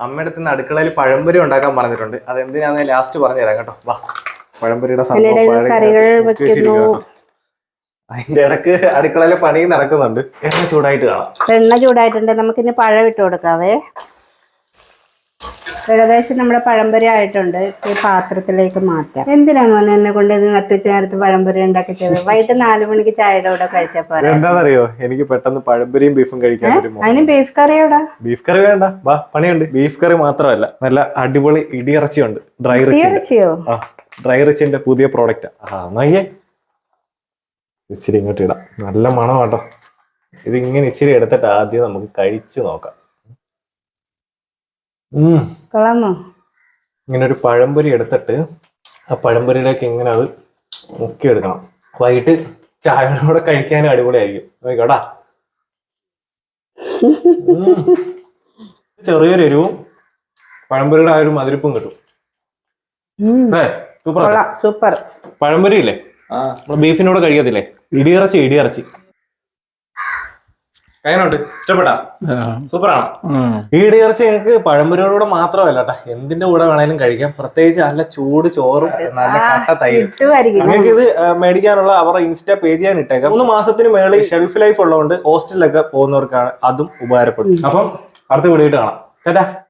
അമ്മയുടെ അടുത്ത് നിന്ന് അടുക്കളയിൽ പഴംപൊരി ഉണ്ടാക്കാൻ പറഞ്ഞിട്ടുണ്ട്. അത് എന്തിനാന്ന് ലാസ്റ്റ് പറഞ്ഞു തരാം കേട്ടോ. വാ. പഴംപൊരിയുടെ. അതിന്റെ ഇടയ്ക്ക് അടുക്കളയിലെ പണി നടക്കുന്നുണ്ട്. എണ്ണ ചൂടായിട്ട് കാണാം. എണ്ണ ചൂടായിട്ടുണ്ട്. നമുക്കിനി പഴം ഇട്ട് കൊടുക്കാവേ. ഏകദേശം നമ്മുടെ പഴംപൊരി ആയിട്ടുണ്ട്. ഈ പാത്രത്തിലേക്ക് മാറ്റാം. എന്തിനാ മോനെ എന്നെ കൊണ്ട് ഇത് നട്ടുച്ച നേരത്ത് പഴംപൊരി ഉണ്ടാക്കി ചെയ്തത് വൈകിട്ട് നാലു മണിക്ക് ചായയുടെ കൂടെ കഴിച്ചാൽ പോരാ? എന്താണെന്നറിയോ എനിക്ക് പെട്ടെന്ന് പഴംപൊരിയും ബീഫും കഴിക്കാൻ. അതിന് ബീഫ് കറിയോടാ ബീഫ് കറി വേണ്ട. വാ പണിയുണ്ട്. ബീഫ് കറി മാത്രമല്ല നല്ല അടിപൊളി ഇടിയിറച്ചിയുണ്ട്. ഡ്രൈ ഇറച്ചിയോ ഡ്രൈ റിച്ചിന്റെ പുതിയ പ്രോഡക്റ്റ്. ആ ഇച്ചിരി ഇങ്ങോട്ട് ഇടാം. നല്ല മണം കേട്ടോ ഇത് ഇങ്ങനെ ഇച്ചിരി എടുത്തിട്ട് ആദ്യം നമുക്ക് കഴിച്ചു നോക്കാം. ഉം. കൊള്ളാമോ ഇങ്ങനെ ഒരു പഴംപൊരി എടുത്തിട്ട് ആ പഴംപൊരിയിലേക്ക് ഇങ്ങനെ അത് മുക്കിയെടുക്കണം. വൈകിട്ട് ചായയുടെ കൂടെ കഴിക്കാനും അടിപൊളിയായിരിക്കും നോക്കടാ ചെറിയൊരു എരിവും പഴംപൊരിയുടെ ആ ഒരു മധുരപ്പും കിട്ടും. Super super. പഴംപൊരി ഇല്ലേ? നമ്മൾ ബീഫിനോട് കഴിക്കത്തില്ലേ? ഇടിയിറച്ചി ഇടിയിറച്ചി. എങ്ങനെയുണ്ട്? ഇഷ്ടപ്പെട്ടാ സൂപ്പറാണ്. ഈ ഇടിയിറച്ചി ഞങ്ങൾക്ക് പഴംപൊരിയോടുകൂടെ മാത്രമല്ല കേട്ടാ. എന്തിന്റെ കൂടെ വേണേലും കഴിക്കാം. പ്രത്യേകിച്ച് നല്ല ചൂട് ചോറും നല്ല കട്ട തൈരും. ഞങ്ങൾക്ക് ഇത് മേടിക്കാനുള്ള അവരുടെ ഇൻസ്റ്റ പേജ് ഞാൻ ഇട്ടേക്കാം. മൂന്ന് മാസത്തിന് മേളിൽ ഷെൽഫ് ലൈഫ് ഉള്ളതുകൊണ്ട് ഹോസ്റ്റലിലൊക്കെ പോകുന്നവർക്കാണ് അതും ഉപകാരപ്പെടും. അപ്പം അടുത്ത വീഡിയോ കാണാം. ചേട്ടാ.